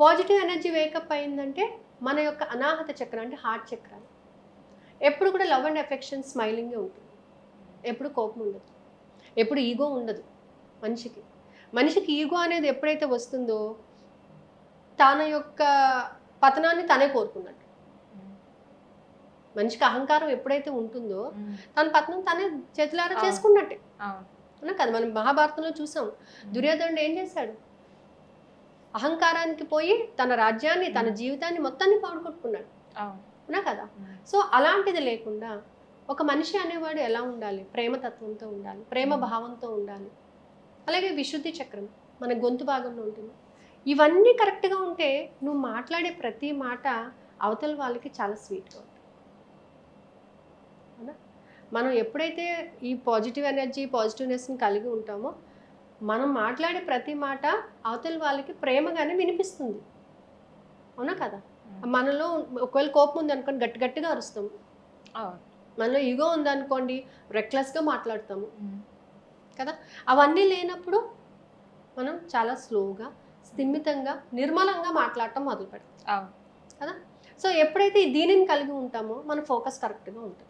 Positive energy wake up అయిందంటే మన యొక్క అనాహత చక్రం అంటే హార్ట్ చక్రాలు. ఎప్పుడు కూడా లవ్ అండ్ ఎఫెక్షన్ స్మైలింగే ఉంటుంది. ఎప్పుడు కోపం ఉండదు. ఎప్పుడు ఈగో ఉండదు మనిషికి. మనిషికి ఈగో అనేది ఎప్పుడైతే వస్తుందో తన యొక్క పతనాన్ని తనే కోరుకున్నట్టు. మనిషికి అహంకారం ఎప్పుడైతే ఉంటుందో తన పతనం తనే చేతులారా. చేసుకున్నట్టే. కదా మనం మహాభారతంలో చూసాం. దుర్యోధనుడు ఏం చేశాడు? అహంకారానికి పోయి తన రాజ్యాన్ని తన జీవితాన్ని మొత్తాన్ని పాడుకొట్టుకున్నాడు. అవును. కదా? సో అలాంటిది లేకుండా ఒక మనిషి అనేవాడు ఎలా ఉండాలి? ప్రేమతత్వంతో ఉండాలి ప్రేమ భావంతో ఉండాలి. అలాగే విశుద్ధి చక్రం మన గొంతు భాగంలో ఉంటుంది. ఇవన్నీ కరెక్ట్గా ఉంటే నువ్వు మాట్లాడే ప్రతి మాట అవతల వాళ్ళకి చాలా స్వీట్గా ఉంటుంది. మనం ఎప్పుడైతే ఈ పాజిటివ్ ఎనర్జీ పాజిటివ్నెస్ని కలిగి ఉంటామో మనం మాట్లాడే ప్రతి మాట అవతల వాళ్ళకి ప్రేమగానే వినిపిస్తుంది. అవునా కదా? మనలో ఒకవేళ కోపం ఉంది అనుకోండి గట్టి గట్టిగా అరుస్తాము అవును. మనలో ఈగో ఉందనుకోండి రెక్లెస్గా మాట్లాడతాము. కదా? అవన్నీ లేనప్పుడు మనం చాలా స్లోగా స్థిమితంగా నిర్మలంగా మాట్లాడటం మొదలు పెడతాం కదా? సో ఎప్పుడైతే దీనిని కలిగి ఉంటామో మన ఫోకస్ కరెక్ట్గా ఉంటుంది.